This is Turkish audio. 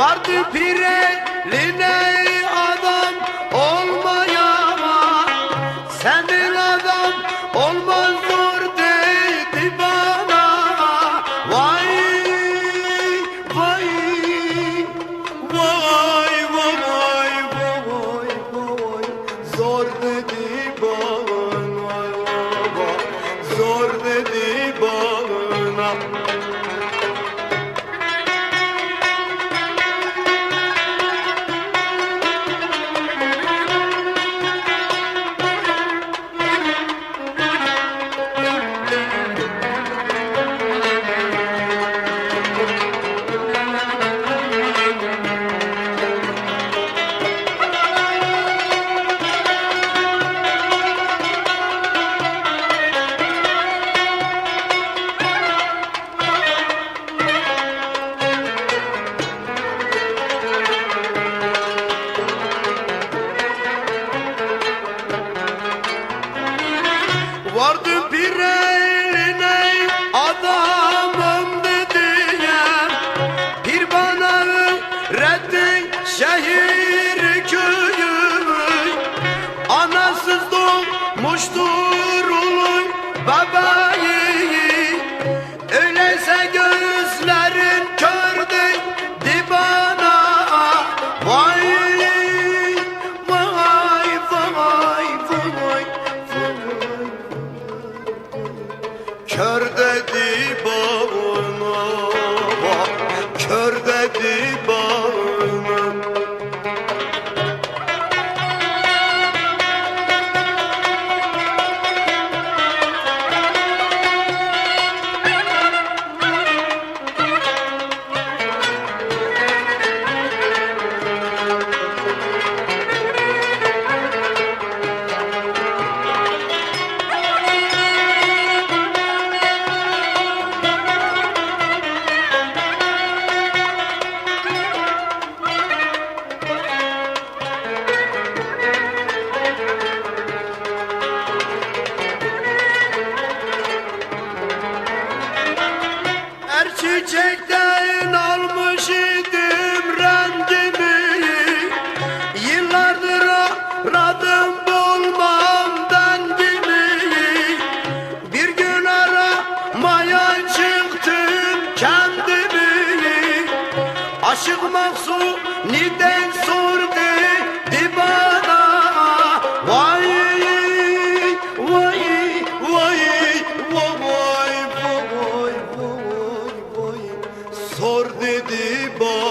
Vardı pire line adam olmayama Senin adam olmaz. Vardım bir eline adamım dediye Bir bana öğretti şehir köyü Anasız doğmuştur uluy babayı çiçekten almış idim rengimi Yıllardır aradım bulmam dengimi Bir gün aramaya çıktım kendimi. Aşık mahzuni de Mor dedi bana